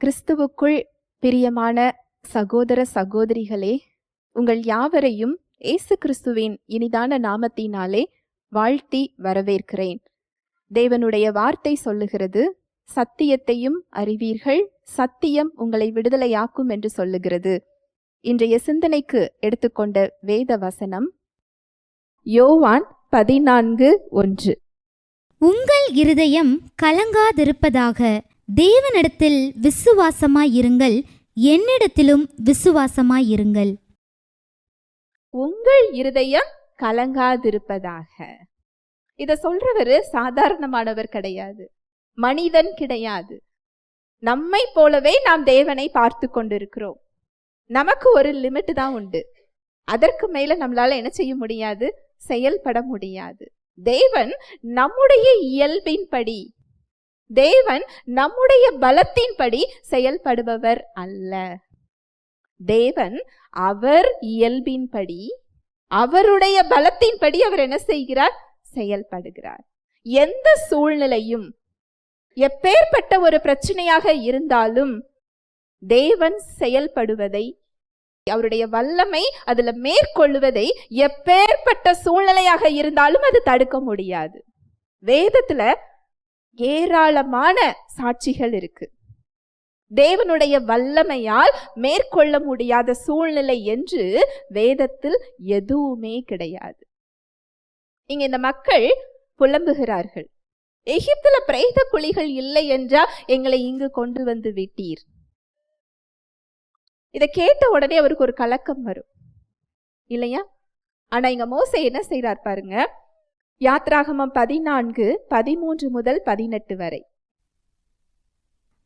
கிறிஸ்துவுக்குள் பிரியமான சகோதர சகோதரிகளே உங்கள் யாவரையும் இயேசு கிறிஸ்துவின் இனிதான நாமத்தினாலே வாழ்த்தி வரவேற்கிறேன். தேவனுடைய வார்த்தை சொல்லுகிறது சத்தியத்தையும் அறிவீர்கள் சத்தியம் உங்களை விடுதலையாக்கும் என்று சொல்லுகிறது. இன்றைய சிந்தனைக்கு எடுத்துக்கொண்ட வேத வசனம் யோவான் பதினான்கு ஒன்று. உங்கள் இருதயம் கலங்காதிருப்பதாக தேவனிடத்தில் விசுவாசமாயிருங்கள் என்னிடத்திலும் விசுவாசமாயிருங்கள் உங்கள் இருதயம் கலங்காதிருப்பதாக. இத சொல்றவரு சாதாரணமானவர் கிடையாது. மனிதன் கிடையாது. நம்மை போலவே நாம் தேவனை பார்த்து கொண்டிருக்கிறோம். நமக்கு ஒரு லிமிட் தான் உண்டு. அதற்கு மேல நம்மளால என்ன செய்ய முடியாது? செயல்பட முடியாது. தேவன் நம்முடைய இயல்பின்படி தேவன் நம்முடைய பலத்தின்படி செயல்படுபவர் அல்ல. தேவன் அவர் இயல்பின்படி அவருடைய பலத்தின்படி அவர் என்ன செய்கிறார்? செயல்படுகிறார். எந்த சூழ்நிலையும் எப்பேற்பட்ட ஒரு பிரச்சனையாக இருந்தாலும் தேவன் செயல்படுவதை அவருடைய வல்லமை அதுல மேற்கொள்வதை எப்பேற்பட்ட சூழ்நிலையாக இருந்தாலும் அது தடுக்க முடியாது. வேதத்துல ஏராளமான சாட்சிகள் இருக்கு. தேவனுடைய வல்லமையால் மேற்கொள்ள முடியாத சூழ்நிலை என்று வேதத்தில் எதுவுமே கிடையாது. இங்க இந்த மக்கள் புலம்புகிறார்கள். எகிப்துல பிரேத குழிகள் இல்லை என்றால் எங்களை இங்கு கொண்டு வந்து விட்டீர். இதை கேட்ட உடனே அவருக்கு ஒரு கலக்கம் வரும். இல்லையா? ஆனா இங்க மோசே என்ன செய்றார் பாருங்க. யாத்ராகமம் பதினான்கு பதிமூன்று முதல் பதினெட்டு வரை.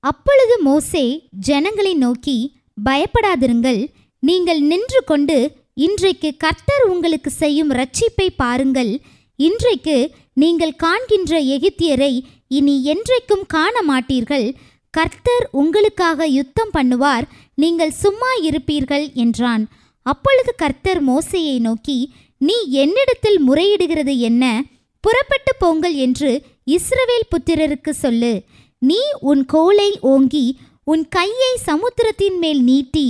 அப்பொழுது மோசே ஜனங்களை நோக்கி பயப்படாதிருங்கள் நீங்கள் நின்று கொண்டு இன்றைக்கு கர்த்தர் உங்களுக்கு செய்யும் ரட்சிப்பை பாருங்கள் இன்றைக்கு நீங்கள் காண்கின்ற எகிப்தியரை இனி என்றைக்கும் காண மாட்டீர்கள் கர்த்தர் உங்களுக்காக யுத்தம் பண்ணுவார் நீங்கள் சும்மா இருப்பீர்கள் என்றான். அப்பொழுது கர்த்தர் மோசையை நோக்கி நீ என்னிடத்தில் முறையிடுகிறது என்ன? புறப்பட்டு போங்கள் என்று இஸ்ரவேல் புத்திரருக்கு சொல்லு. நீ உன் கோலை ஓங்கி உன் கையை சமுத்திரத்தின் மேல் நீட்டி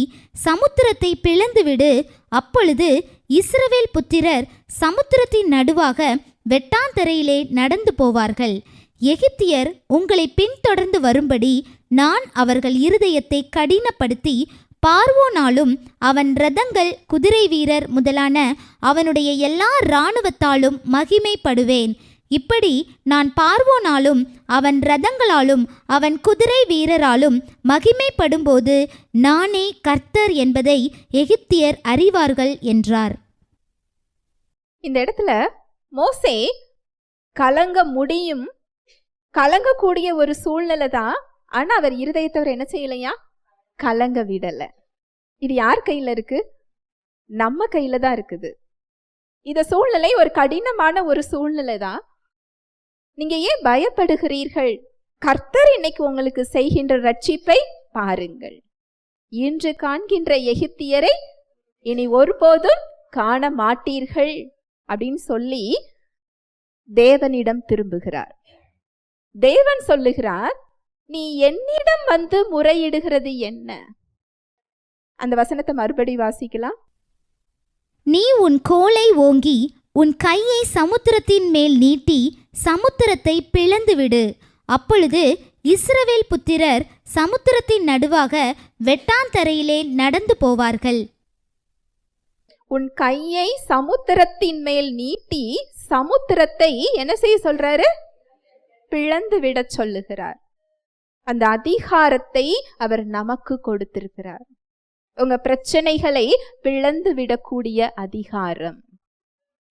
சமுத்திரத்தை பிளந்துவிடு. அப்பொழுது இஸ்ரவேல் புத்திரர் சமுத்திரத்தின் நடுவாக வெட்டாந்தரையிலே நடந்து போவார்கள். எகிப்தியர் உங்களை பின்தொடர்ந்து வரும்படி நான் அவர்கள் இருதயத்தை கடினப்படுத்தி பார்வோனாலும் அவன் ரதங்கள் குதிரை வீரர் முதலான அவனுடைய எல்லா இராணுவத்தாலும் மகிமைப்படுவேன். இப்படி நான் பார்வோனாலும் அவன் ரதங்களாலும் அவன் குதிரை வீரராலும் மகிமைப்படும்போது நானே கர்த்தர் என்பதை எகிப்தியர் அறிவார்கள் என்றார். இந்த இடத்துல மோசே கலங்க முடியும். கலங்கக்கூடிய ஒரு சூழ்நிலை தான் ஆனால் அவர் இருதயத்தவர் என்ன செய்யலையா? கலங்க விடலை. இது யார் கையில் இருக்குது நம்ம கையில் தான் இருக்குது. இந்த சூழ்நிலை ஒரு கடினமான ஒரு சூழ்நிலை தான். நீங்கள் ஏன் பயப்படுகிறீர்கள்? கர்த்தர் இன்னைக்கு உங்களுக்கு செய்கின்ற ரட்சிப்பை பாருங்கள். இன்று காண்கின்ற எகிப்தியரை இனி ஒருபோதும் காண மாட்டீர்கள் அப்படின்னு சொல்லி தேவனிடம் திரும்புகிறார். தேவன் சொல்லுகிறார் நீ என்னிடம் வந்து முறையிடுகிறது என்ன? அந்த வசனத்தை மறுபடி வாசிக்கலாம். நீ உன் கோலை ஓங்கி உன் கையை சமுத்திரத்தின் மேல் நீட்டி சமுத்திரத்தை பிளந்துவிடு. அப்பொழுது இஸ்ரவேல் புத்திரர் சமுத்திரத்தின் நடுவாக வெட்டாந்தரையிலே நடந்து போவார்கள். உன் கையை சமுத்திரத்தின் மேல் நீட்டி சமுத்திரத்தை என்ன செய்ய சொல்றாரு? பிளந்து விடச் சொல்லுகிறார். அந்த அதிகாரத்தை அவர் நமக்கு கொடுத்திருக்கிறார். உங்க பிரச்சனைகளை பிளந்து விடக்கூடிய அதிகாரம்.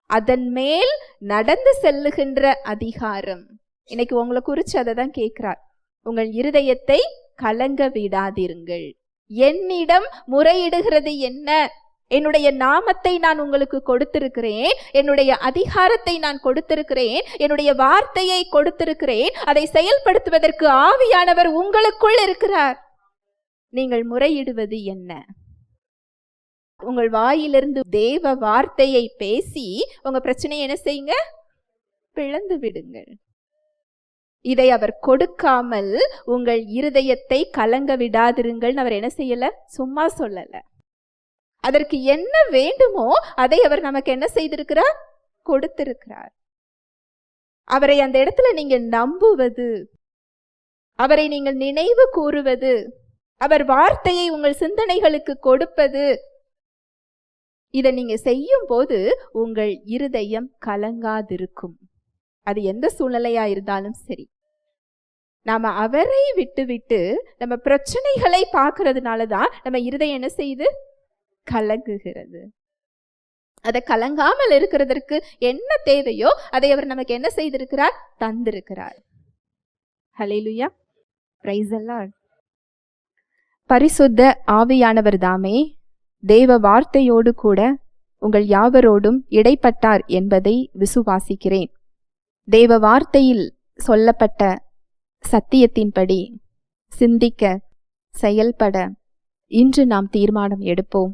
அதன் மேல் நடந்து செல்லுகின்ற அதிகாரம். இன்னைக்கு உங்களை குறிச்சு அதை தான் கேட்கிறார். உங்கள் இருதயத்தை கலங்க விடாதிருங்கள். என்னிடம் முறையிடுகிறது என்ன? என்னுடைய நாமத்தை நான் உங்களுக்கு கொடுத்திருக்கிறேன். என்னுடைய அதிகாரத்தை நான் கொடுத்திருக்கிறேன். என்னுடைய வார்த்தையை கொடுத்திருக்கிறேன். அதை செயல்படுத்துவதற்கு ஆவியானவர் உங்களுக்குள் இருக்கிறார். நீங்கள் முறையிடுவது என்ன? உங்கள் வாயிலிருந்து தேவ வார்த்தையை பேசி உங்க பிரச்சனையை என்ன செய்யுங்க? பிளந்து விடுங்கள். இதை அவர் கொடுக்காமல் உங்கள் இருதயத்தை கலங்க விடாதிருங்கள்னு அவர் என்ன செய்யல? சும்மா சொல்லலை. அதற்கு என்ன வேண்டுமோ அதை அவர் நமக்கு என்ன செய்திருக்கிறார்? கொடுத்திருக்கிறார். அவரை அந்த இடத்துல நீங்க நம்புவது அவரை நீங்கள் நினைவு கூறுவது அவர் வார்த்தையை உங்கள் சிந்தனைகளுக்கு கொடுப்பது இதை நீங்க செய்யும் போது உங்கள் இருதயம் கலங்காதிருக்கும். அது எந்த சூழ்நிலையா இருந்தாலும் சரி. நாம அவரை விட்டு விட்டு நம்ம பிரச்சனைகளை பார்க்கறதுனால தான் நம்ம இருதயம் என்ன செய்யுது? கலங்குகிறது. அதை கலங்காமல் இருக்கிறதற்கு என்ன தேவையோ அதை அவர் நமக்கு என்ன செய்திருக்கிறார்? தந்திருக்கிறார். ஹலேலுயா பிரைஸ் எல்லாம் பரிசுத்த ஆவியானவர் தாமே தேவ வார்த்தையோடு கூட உங்கள் யாவரோடும் இடைப்பட்டார் என்பதை விசுவாசிக்கிறேன். தேவ வார்த்தையில் சொல்லப்பட்ட சத்தியத்தின்படி சிந்திக்க செயல்பட இன்று நாம் தீர்மானம் எடுப்போம்.